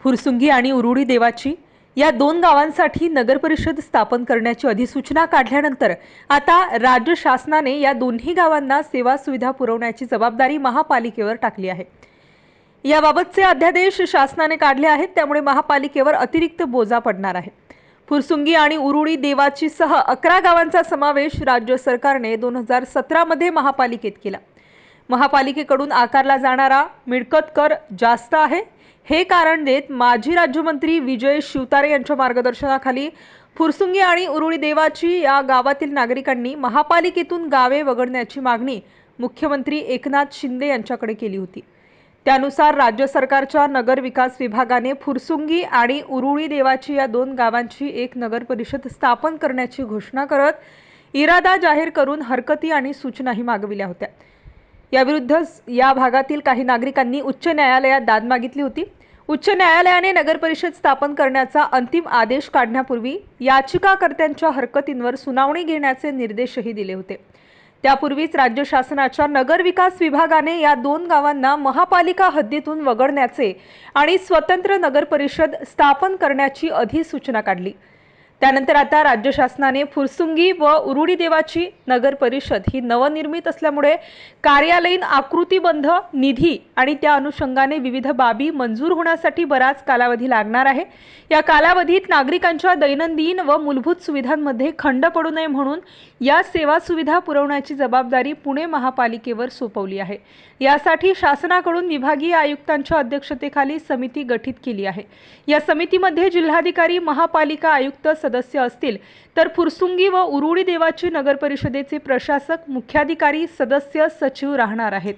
फुरसुंगी आणि उरुडी देवाची या दोन गावांसाठी नगरपरिषद स्थापन करण्याची अधिसूचना काढल्यानंतर आता राज्य शासनाने या दोन्ही गावांना सेवा सुविधा पुरवण्याची जबाबदारी महापालिकेवर टाकली आहे. याबाबतचे अध्यादेश शासनाने काढले आहेत त्यामुळे महापालिकेवर अतिरिक्त बोजा पडणार आहे. फुरसुंगी आणि उरुडी देवाची सह अकरा गावांचा समावेश राज्य सरकारने दोन हजार सतरामध्ये महापालिकेत केला. महापालिकेकडून आकारला जाणारा मिळकत कर जास्त आहे. हे कारण देत माजी राज्यमंत्री विजय शिवतारे यांच्या मार्गदर्शनाखाली फुरसुंगी आणि उरुळी देवाची या गावातील नागरिकांनी महापालिकेतून गावे वगळण्याची मागणी मुख्यमंत्री एकनाथ शिंदे यांच्याकडे केली होती. त्यानुसार राज्य सरकारच्या नगर विकास विभागाने फुरसुंगी आणि उरुळी देवाची या दोन गावांची एक नगर परिषद स्थापन करण्याची घोषणा करत इरादा जाहीर करून हरकती आणि सूचनाही मागविल्या होत्या. याविरुद्ध या भागातील काही नागरिकांनी उच्च न्यायालयात दाद मागितली होती. उच्च न्यायालयाने नगरपरिषद स्थापन करण्याचा अंतिम आदेश काढण्यापूर्वी याचिकाकर्त्यांच्या हरकतींवर सुनावणी घेण्याचे निर्देशही दिले होते. त्यापूर्वीच राज्य शासनाच्या नगर विकास विभागाने या दोन गावांना महापालिका हद्दीतून वगळण्याचे आणि स्वतंत्र नगरपरिषद स्थापन करण्याची अधिसूचना काढली. त्यानंतर आता राज्य शासनाने फुरसुंगी व उरुडी देवाची नगर परिषद ही नवनिर्मित असल्यामुळे कार्यालयीन आकृतीबंध निधी आणि त्या अनुषंगाने विविध बाबी मंजूर होण्यासाठी बराच कालावधी लागणार आहे. या कालावधीत नागरिकांच्या दैनंदिन व मूलभूत सुविधांमध्ये खंड पडू नये म्हणून या सेवा सुविधा पुरवण्याची जबाबदारी पुणे महापालिकेवर सोपवली आहे. यासाठी शासनाकडून विभागीय आयुक्तांच्या अध्यक्षतेखाली समिती गठीत केली आहे. या समितीमध्ये जिल्हाधिकारी महापालिका आयुक्त सदस्य असतील. तर फुरसुंगी व उरुळी देवाची नगरपरिषदेचे प्रशासक मुख्याधिकारी सदस्य सचिव राहणार आहेत.